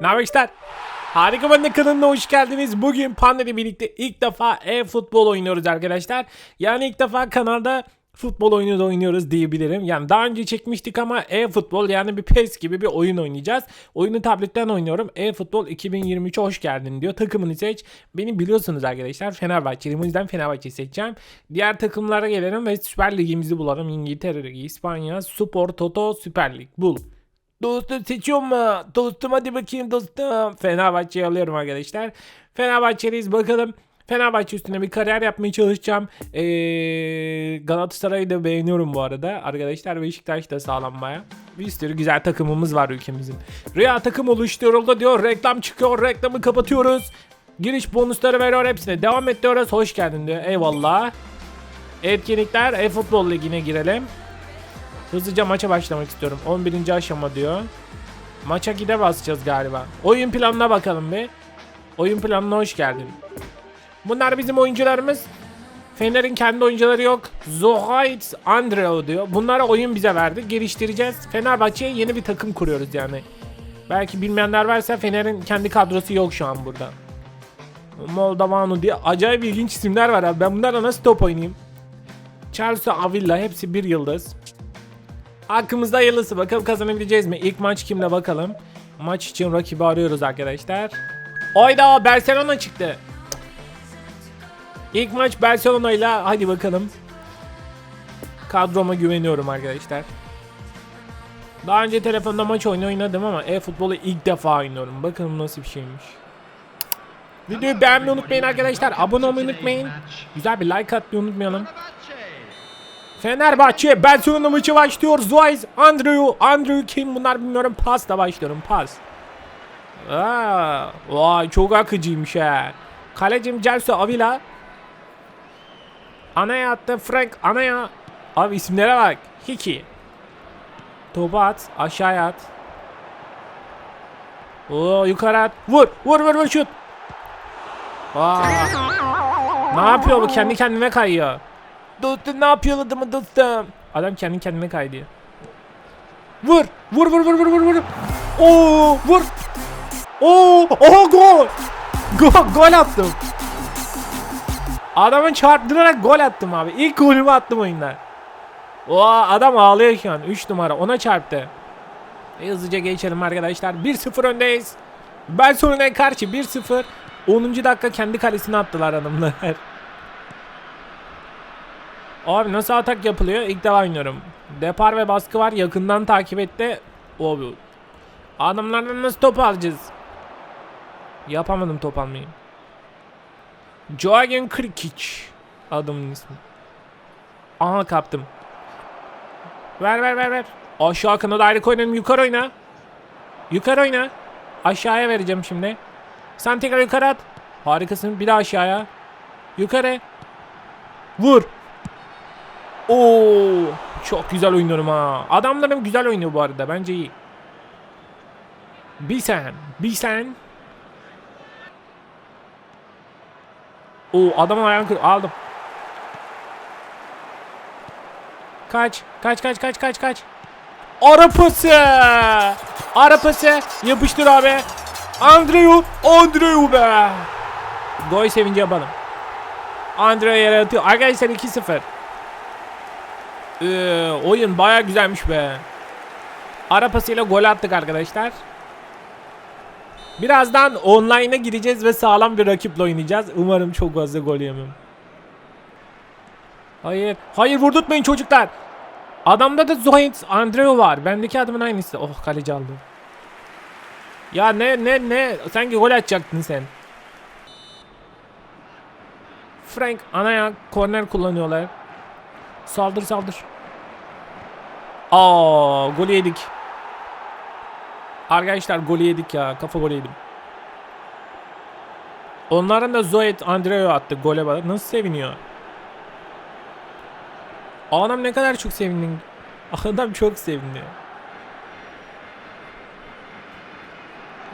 İşler? Harika Bande kanalına hoş geldiniz. Bugün Panda birlikte ilk defa e-futbol oynuyoruz arkadaşlar. Yani ilk defa kanalda futbol oyunu da oynuyoruz diyebilirim. Yani daha önce çekmiştik ama e-futbol yani bir PES gibi bir oyun oynayacağız. Oyunu tabletten oynuyorum. E-futbol 2023'e hoş geldin diyor. Takımını seç. Beni biliyorsunuz arkadaşlar. Fenerbahçeliyim. O yüzden Fenerbahçe seçeceğim. Diğer takımlara gelelim ve Süper Ligimizi bulalım. İngiltere Ligi, İspanya, Spor Toto, Süper Lig. Bul. Dostum seçiyor mu? Dostum hadi bakayım dostum. Fenerbahçe'yi alıyorum arkadaşlar. Fenerbahçeliyiz bakalım. Fenerbahçe üstüne bir kariyer yapmaya çalışacağım. Ee, Galatasaray'ı da beğeniyorum bu arada. Arkadaşlar Beşiktaş da sağlam baya. Bir sürü güzel takımımız var ülkemizin. Rüya takım oluşturuldu diyor. Reklam çıkıyor. Reklamı kapatıyoruz. Giriş bonusları veriyor hepsine. Devam et diyoruz. Hoş geldin diyor. Eyvallah. Etkinlikler e-futbol ligine girelim. Hızlıca maça başlamak istiyorum. 11. aşama diyor. Maça gide basacağız galiba. Oyun planına bakalım bir. Oyun planına hoş geldin. Bunlar bizim oyuncularımız. Fener'in kendi oyuncuları yok. Zohait Andreo diyor. Bunlara oyun bize verdi. Geliştireceğiz. Fenerbahçe'ye yeni bir takım kuruyoruz yani. Belki bilmeyenler varsa Fener'in kendi kadrosu yok şu an burada. Moldavano diye acayip ilginç isimler var abi. Ben bunlarla nasıl top oynayayım? Chelsea Avila hepsi bir yıldız. Hakkımızda hayırlısı. Bakalım kazanabileceğiz mi? İlk maç kimle bakalım. Maç için rakibi arıyoruz arkadaşlar. Oyda Barcelona çıktı. İlk maç Barcelona ile hadi bakalım. Kadroma güveniyorum arkadaşlar. Daha önce telefonda maç oynadım ama e-futbolu ilk defa oynuyorum. Bakalım nasıl bir şeymiş. Videoyu beğenmeyi unutmayın arkadaşlar. Abone olmayı unutmayın. Güzel bir like atmayı unutmayalım. Fenerbahçe Barcelona maçı başlıyor. Zuayz, Andrew, Andrew kim bunlar bilmiyorum. Pasla başlıyorum. Pas. Aa, vay çok akıcıymış ha. Kalecim Celso Avila. Anaya attı Frank Anaya. Abi isimlere bak. Hiki. Topu at. Aşağıya at. Oo yukarı at. Vur. Vur vur vur şut. Aa. Ne yapıyor bu? Kendi kendine kayıyor. Dostum ne yapıyor adamı dostum? Adam kendi kendine kaydıyor. Vur! Vur vur vur vur vur vur. Oo vur. Oo! Oha gol! Gol gol attım. Adamın çarptırarak gol attım abi. İlk golümü attım oyunda. Oo adam ağlıyor şu an. 3 numara ona çarptı. E, hızlıca geçelim arkadaşlar. 1-0 öndeyiz. Barcelona'ya karşı 1-0. 10. dakika kendi kalesine attılar adamlar. Abi nasıl atak yapılıyor? İlk defa oynuyorum. Depar ve baskı var. Yakından takip etti. Abi. Adamlardan nasıl top alacağız? Yapamadım top almayı. Joaquin Krikic. Adamın ismi. Aha kaptım. Ver ver ver ver. Aşağı kanada ayrı oynayalım. Yukarı oyna. Yukarı oyna. Aşağıya vereceğim şimdi. Sen tekrar yukarı at. Harikasın. Bir daha aşağıya. Yukarı. Vur. Oo, çok güzel oynuyorum ha. Adamlarım güzel oynuyor bu arada. Bence iyi. Bir sen, bir sen. Oo, adamın ayağını kır. Aldım. Kaç, kaç, kaç, kaç, kaç, kaç. Ara pası. Ara pası. Yapıştır abi. Andrew, Andrew be. Gol sevinci yapalım. Andrew yere atıyor. Arkadaşlar 2-0. Ee, oyun baya güzelmiş be. Ara pasıyla gol attık arkadaşlar. Birazdan online'a gireceğiz ve sağlam bir rakiple oynayacağız. Umarım çok fazla gol yemem. Hayır. Hayır vurdurtmayın çocuklar. Adamda da Zohint Andreu var. Bendeki adamın aynısı. Oh kaleci aldı. Ya ne ne ne. Sanki gol atacaktın sen. Frank anaya korner kullanıyorlar. Saldır saldır. Aa, golü yedik. Arkadaşlar golü yedik ya. Kafa golü yedim. Onların da Zoet Andreo attı gole bak. Nasıl seviniyor? Adam ne kadar çok sevindin. Adam çok sevindi.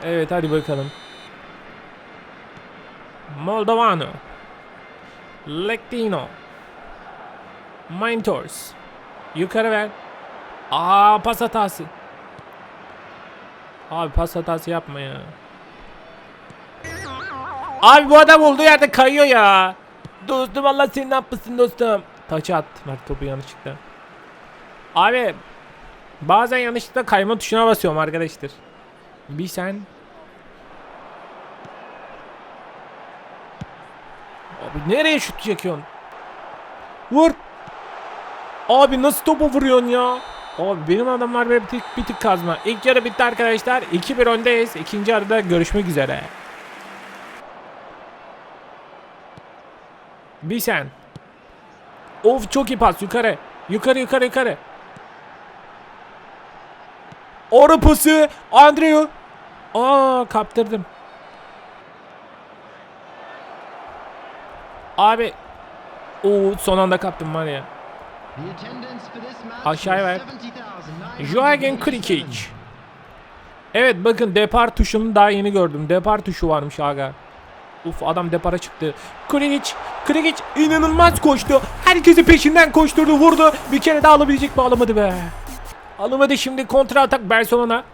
Evet hadi bakalım. Moldovano. Lectino. Mentors. Yukarı ver. Aa pas hatası. Abi pas hatası yapma ya. Abi bu adam olduğu yerde kayıyor ya. Dostum Allah seni ne yapmasın dostum. Taça attı Mert topu yanlışlıkla. Abi bazen yanlışlıkla kayma tuşuna basıyorum arkadaşlar. Bir sen. Abi nereye şut çekiyorsun? Vur. Abi nasıl topu vuruyorsun ya? Abi benim adamlar bir tık, bir tık kazma. İlk yarı bitti arkadaşlar. 2-1 öndeyiz. İkinci yarıda görüşmek üzere. Bir sen. Of çok iyi pas yukarı. Yukarı yukarı yukarı. Ara pası. Andrew. Aa kaptırdım. Abi. Oo son anda kaptım var ya. Aşağıya ver. Joagen Krikic. Evet bakın depar tuşunu daha yeni gördüm. Depar tuşu varmış aga. Uf adam depara çıktı. Krikic, Krikic inanılmaz koştu. Herkesi peşinden koşturdu, vurdu. Bir kere daha alabilecek mi? Alamadı be. Alamadı şimdi kontra atak Barcelona.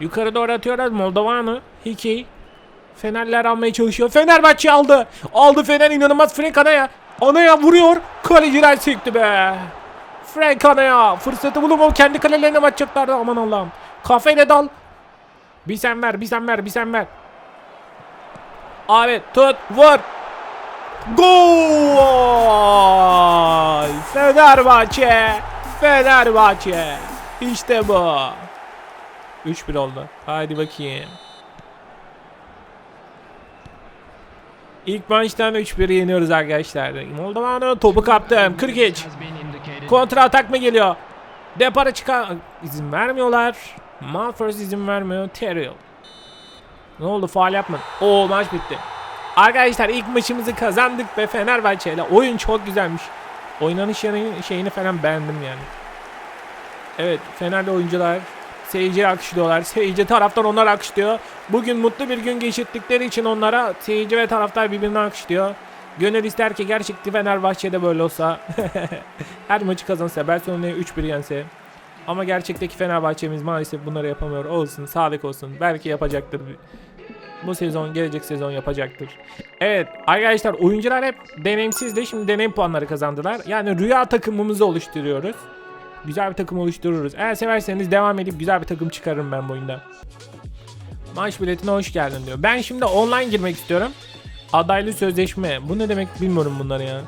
Yukarı doğru atıyorlar Moldovano. Hiki. Fenerler almaya çalışıyor. Fenerbahçe aldı. Aldı Fener inanılmaz Frank Anaya. Anaya vuruyor. Kaleciler sekti be. Frank Anaya. Fırsatı bulup o kendi kalelerine atacaklardı. Aman Allah'ım. Kafeyle dal. Bir sen ver, bir sen ver, bir sen ver. Abi tut, vur. Gol! Fenerbahçe! Fenerbahçe! İşte bu. 3-1 oldu. Haydi bakayım. İlk maçtan 3-1 yeniyoruz arkadaşlar. Moldova'nın topu kaptım. 43. Kontra atak mı geliyor? Depara çıkan izin vermiyorlar. Malfors izin vermiyor. Terriel. Ne oldu? Faal yapmadı. Oo maç bitti. Arkadaşlar ilk maçımızı kazandık ve Fenerbahçe ile oyun çok güzelmiş. Oynanış şeyini falan beğendim yani. Evet Fenerli oyuncular seyirciye alkışlıyorlar. Seyirci taraftar onlar alkışlıyor. Bugün mutlu bir gün geçirdikleri için onlara seyirci ve taraftar birbirini alkışlıyor. Gönül ister ki gerçekten Fenerbahçe'de böyle olsa. Her maçı kazansa, Barcelona'ya 3-1 yense. Ama gerçekteki Fenerbahçe'miz maalesef bunları yapamıyor. Olsun, sağlık olsun. Belki yapacaktır. Bu sezon, gelecek sezon yapacaktır. Evet, arkadaşlar oyuncular hep deneyimsizdi. Şimdi deneyim puanları kazandılar. Yani rüya takımımızı oluşturuyoruz. Güzel bir takım oluştururuz. Eğer severseniz devam edip güzel bir takım çıkarırım ben bu oyunda. Maç biletine hoş geldin diyor. Ben şimdi online girmek istiyorum. Adaylı sözleşme. Bu ne demek bilmiyorum bunları ya.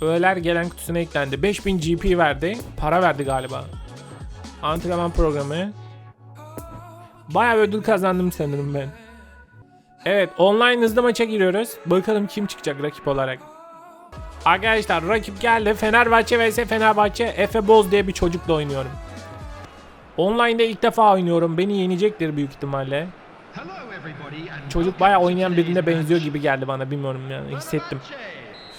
Öğeler gelen kutusuna eklendi. 5000 GP verdi. Para verdi galiba. Antrenman programı. Bayağı ödül kazandım sanırım ben. Evet online hızlı maça giriyoruz. Bakalım kim çıkacak rakip olarak. Arkadaşlar rakip geldi. Fenerbahçe vs Fenerbahçe. Efe Boz diye bir çocukla oynuyorum. Online'da ilk defa oynuyorum. Beni yenecektir büyük ihtimalle. Çocuk bayağı oynayan birine benziyor gibi geldi bana bilmiyorum yani hissettim.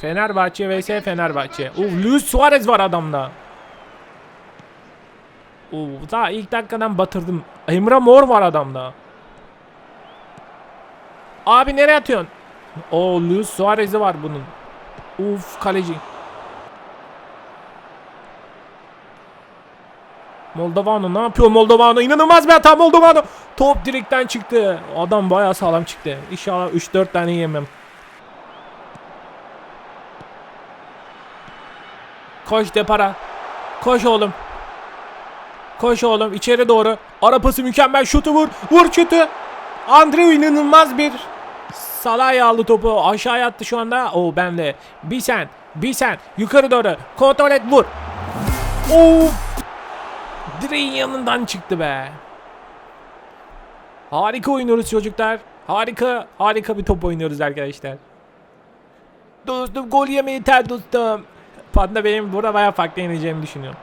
Fenerbahçe vs Fenerbahçe. Uf Luis Suarez var adamda. Uf daha ilk dakikadan batırdım. Emre Mor var adamda. Abi nereye atıyorsun? O Luis Suarez'i var bunun. Uf kaleci. Moldovano ne yapıyor Moldovano? İnanılmaz bir hata Moldovano. Top direkten çıktı. Adam bayağı sağlam çıktı. İnşallah 3-4 tane yemem. Koş depara. Koş oğlum. Koş oğlum içeri doğru. Ara pası mükemmel şutu vur. Vur şutu. Andrew inanılmaz bir Salah aldı topu. Aşağıya attı şu anda. O ben de. Bir sen. Bir sen. Yukarı doğru. Kontrol et vur. Oo. Direğin yanından çıktı be. Harika oynuyoruz çocuklar. Harika, harika bir top oynuyoruz arkadaşlar. Dostum gol yeme yeter dostum. Panda benim burada bayağı farklı yeneceğimi düşünüyorum.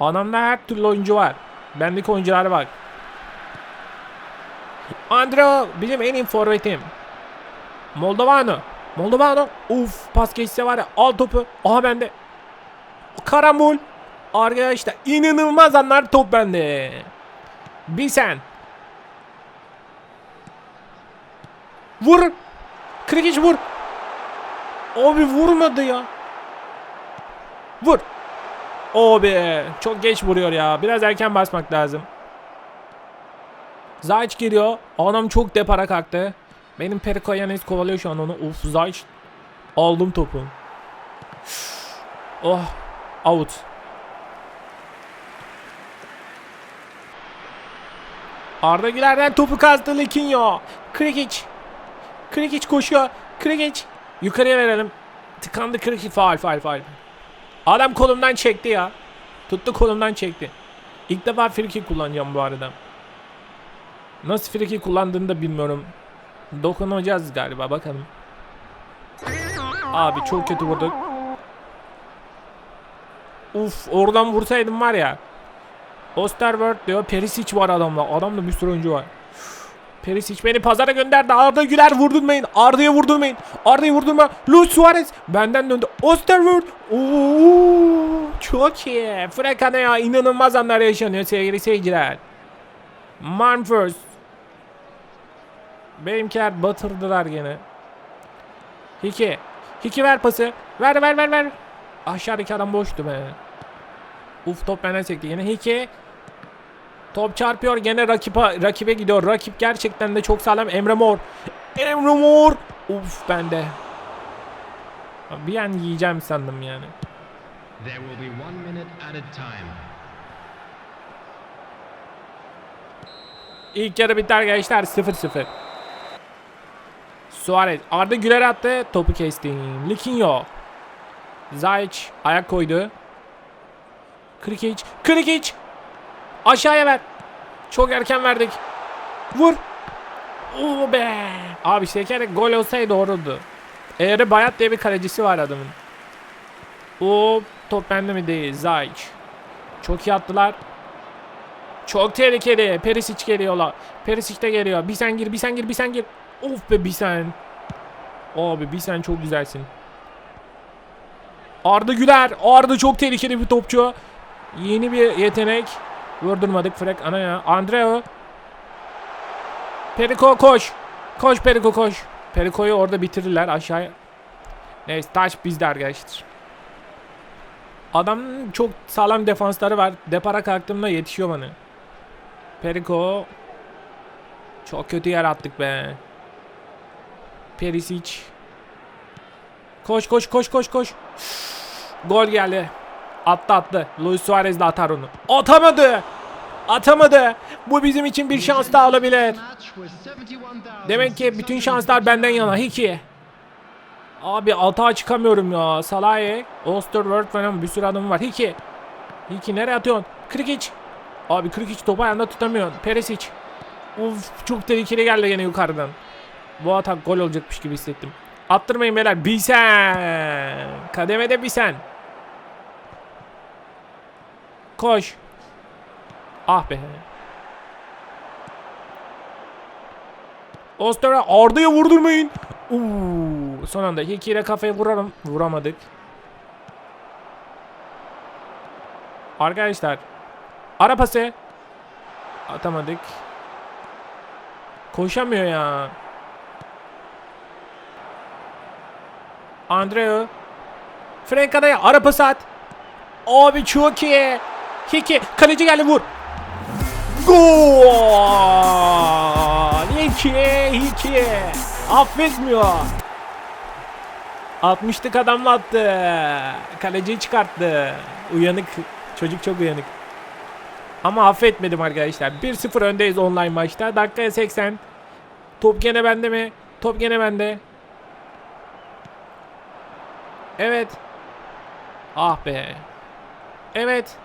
Anamda her türlü oyuncu var. Bendeki oyunculara bak. Andro benim en iyi forvetim. Moldovano. Moldovano. Uf pas geçse var ya al topu. Aha bende. Karambol. Arkadaşlar inanılmaz anlar top bende. Bir sen. Vur. Krikiç vur. Abi vurmadı ya. Vur. Be. Çok geç vuruyor ya. Biraz erken basmak lazım. Zayç geliyor. Adam çok depara kalktı. Benim Perikoyanis kovalıyor şu an onu. Uf Zayç. Aldım topu. Oh. Out. Arda Güler'den topu kazdı Likinho. Krikic. Krikic koşuyor. Krikic. Yukarıya verelim. Tıkandı Krikic. Faal faal faal. Adam kolumdan çekti ya. Tuttu kolumdan çekti. İlk defa free kick kullanacağım bu arada. Nasıl free kick kullandığını da bilmiyorum. Dokunacağız galiba bakalım. Abi çok kötü vurduk. Uf oradan vursaydım var ya. Osterwald diyor. Perisic var adamda. Adamda bir sürü oyuncu var. Perisic beni pazara gönderdi. Arda Güler vurdurmayın. Arda'ya vurdurmayın. Arda'yı vurdurma. Luis Suarez benden döndü. Osterwald. Oo, çok iyi. Frekana ya inanılmaz anlar yaşanıyor sevgili seyirciler. Manfors. Benimkiler batırdılar gene. Hiki. Hiki ver pası. Ver ver ver ver. Aşağıdaki adam boştu be. Uf top benden sekti yine. Hiki. Top çarpıyor gene rakibe, rakibe gidiyor. Rakip gerçekten de çok sağlam. Emre Mor. Emre Mor. Uf bende. Bir an yiyeceğim sandım yani. There will be one minute at a time. İlk yarı bitti arkadaşlar 0-0. Suarez Arda Güler attı topu kesti. Likinho. Zayç ayak koydu. Krikic. Krikic. Aşağıya ver. Çok erken verdik. Vur. Oo be. Abi şeker gol olsaydı doğruydu. Eğri Bayat diye bir kalecisi var adamın. O top bende mi değil. Zayç. Çok iyi attılar. Çok tehlikeli. Perisic geliyorlar. Perisic de geliyor. Bir sen gir, bir sen gir, bir sen gir. Of be bir sen. Abi bir sen çok güzelsin. Arda Güler. Arda çok tehlikeli bir topçu. Yeni bir yetenek. Vurdurmadık Frek ana ya. Andreo. Periko koş. Koş Periko koş. Periko'yu orada bitirirler aşağıya. Neyse taş bizde arkadaşlar. Adam çok sağlam defansları var. Depara kalktığımda yetişiyor bana. Periko. Çok kötü yer attık be. Perisic. Koş koş koş koş koş. Gol geldi. Attı attı. Luis Suarez de atar onu. Atamadı. Atamadı. Bu bizim için bir şans daha olabilir. Demek ki bütün şanslar benden yana. Hiki. Abi atağa çıkamıyorum ya. Salahi, Osterwald falan bir sürü adam var. Hiki. Hiki nereye atıyorsun? Krikic. Abi Krikic topu ayağında tutamıyor. Perisic. Of çok tehlikeli geldi yine yukarıdan. Bu atak gol olacakmış gibi hissettim. Attırmayın beyler. Bir sen. Kademede bir sen. Koş. Ah be. Oster'a Arda'ya vurdurmayın. Uuu, son anda Hiki ile kafayı vuralım. Vuramadık. Arkadaşlar. Ara pası. Atamadık. Koşamıyor ya. Andreu. Frank Adaya ara pası at. Abi çok iyi. Hiki. Kaleci geldi vur. Gol! Hiki, Hiki. Affetmiyor. 60'lık adamla attı. Kaleciyi çıkarttı. Uyanık. Çocuk çok uyanık. Ama affetmedim arkadaşlar. 1-0 öndeyiz online maçta. Dakika 80. Top gene bende mi? Top gene bende. Evet. Ah be. Evet.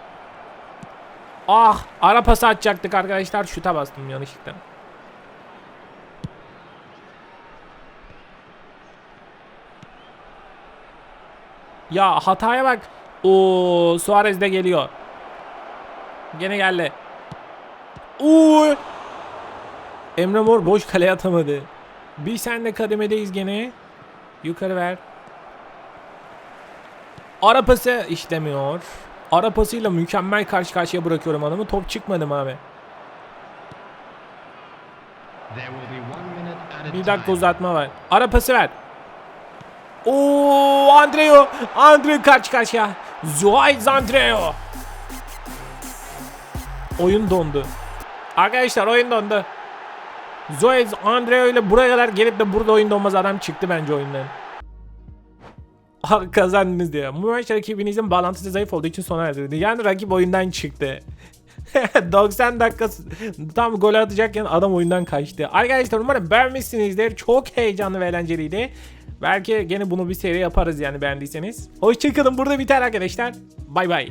Ah ara pası atacaktık arkadaşlar. Şuta bastım yanlışlıkla. Ya hataya bak. Oo Suarez de geliyor. Gene geldi. Oo. Emre Mor boş kaleye atamadı. Bir sen de kademedeyiz gene. Yukarı ver. Ara pası işlemiyor. Ara pasıyla mükemmel karşı karşıya bırakıyorum adamı. Top çıkmadım abi. Bir dakika uzatma var. Ara pası ver. Oo Andreo. Andreo karşı karşıya. Zuhayz Andreo. Oyun dondu. Arkadaşlar oyun dondu. Zoe Andreo ile buraya kadar gelip de burada oyun donmaz adam çıktı bence oyundan. Kazandınız diyor. Bu maç rakibinizin bağlantısı zayıf olduğu için sona erdirdi. Yani rakip oyundan çıktı. 90 dakika tam gol atacakken adam oyundan kaçtı. Arkadaşlar umarım beğenmişsinizdir. Çok heyecanlı ve eğlenceliydi. Belki gene bunu bir seri yaparız yani beğendiyseniz. Hoşçakalın burada biter arkadaşlar. Bay bay.